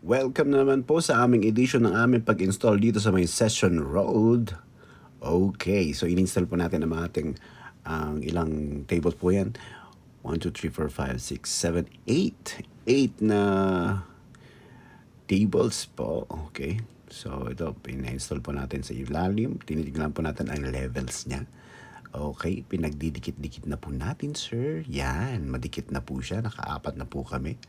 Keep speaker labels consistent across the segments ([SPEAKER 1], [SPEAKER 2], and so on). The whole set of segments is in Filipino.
[SPEAKER 1] Welcome naman po sa aming edition ng aming pag-install dito sa may Session Road. Okay, so in-install po natin ang ating ang ilang tables po yan. 1, 2, 3, 4, 5, 6, 7, 8. 8 na tables po. Okay. So ito, pina-install po natin sa ilalim. Tinitignan po natin ang levels niya. Okay, pinagdidikit-dikit na po natin, sir. Yan, madikit na po siya. Nakaapat na po kami.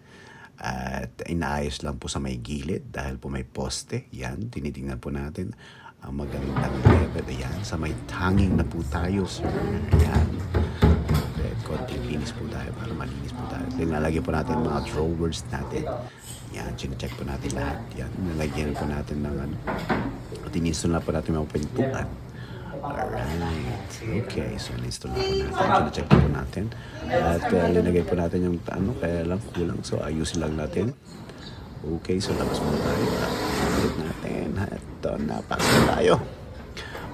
[SPEAKER 1] At inaayos lang po sa may gilid dahil po may poste. Yan, tinitingnan po natin ang magandang level. Yan, sa may hanging na po tayo, sir. Yan. Okay, konting linis po tayo para malinis po tayo. Linalagyan po natin mga drawers natin. Yan, chinecheck po natin lahat. Yan, nalagyan po natin ng ano. Tininstall na po natin mga pintuan. Alright. Okay. So, na-install na po natin. Chine-check po natin. At uh, linagay po natin yung ano, kaya lang kulang. So, ayusin lang natin. Okay. So, labas mo tayo. Ulit natin. Ito na. Pasok tayo.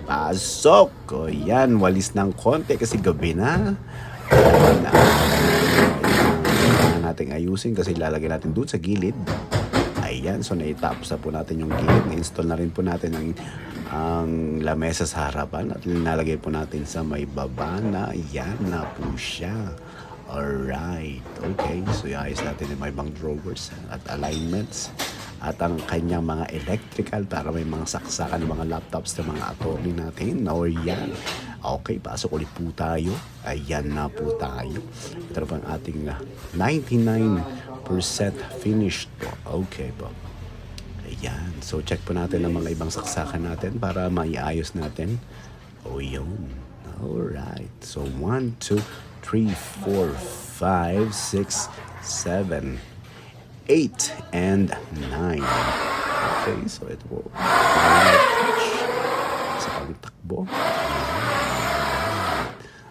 [SPEAKER 1] Pasok! O yan. Walis ng konti kasi gabi na. Ayan na. Kailangan natin ayusin kasi ilalagay natin doon sa gilid. Ayan, so na-tapos na po natin yung gilid. Na-install na rin po natin ang, ang lamesa sa harapan at linalagay po natin sa may baba na yan na po siya. Alright. Okay, so iayos natin yung may ibang drawers at alignments at ang kanyang mga electrical para may mga saksakan ng mga laptops ng mga attorney natin. O yan. Okay, pasok ulit po tayo. Ayan na po tayo. Ito na po ang ating ah, 99% finished. Okay po. Ayan. So, check po natin ang mga ibang saksakan natin para maiayos natin. O yun. Alright. So, 1, 2, 3, 4, 5, 6, 7, 8, and 9. Okay. So, ito po. Sa pagtakbo.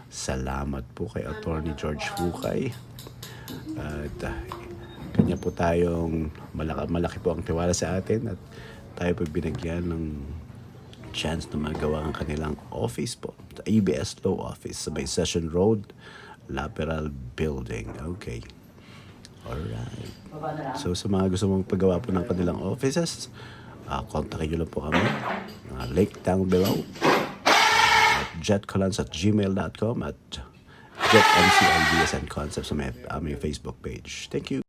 [SPEAKER 1] Salamat po kay Attorney George Fukay. At uh, kanya po tayong malaki, malaki po ang tiwala sa atin at tayo po binagyan ng chance na magawa ang kanilang office po. Sa ABS Law Office sa may Session Road, Lateral Building. Okay. Alright. So sa mga gusto mong paggawa po ng kanilang offices, uh, kontakin nyo lang po kami. Uh, link down below at jetcolans at gmail.com at jetmcideas and concepts sa may aming Facebook page. Thank you.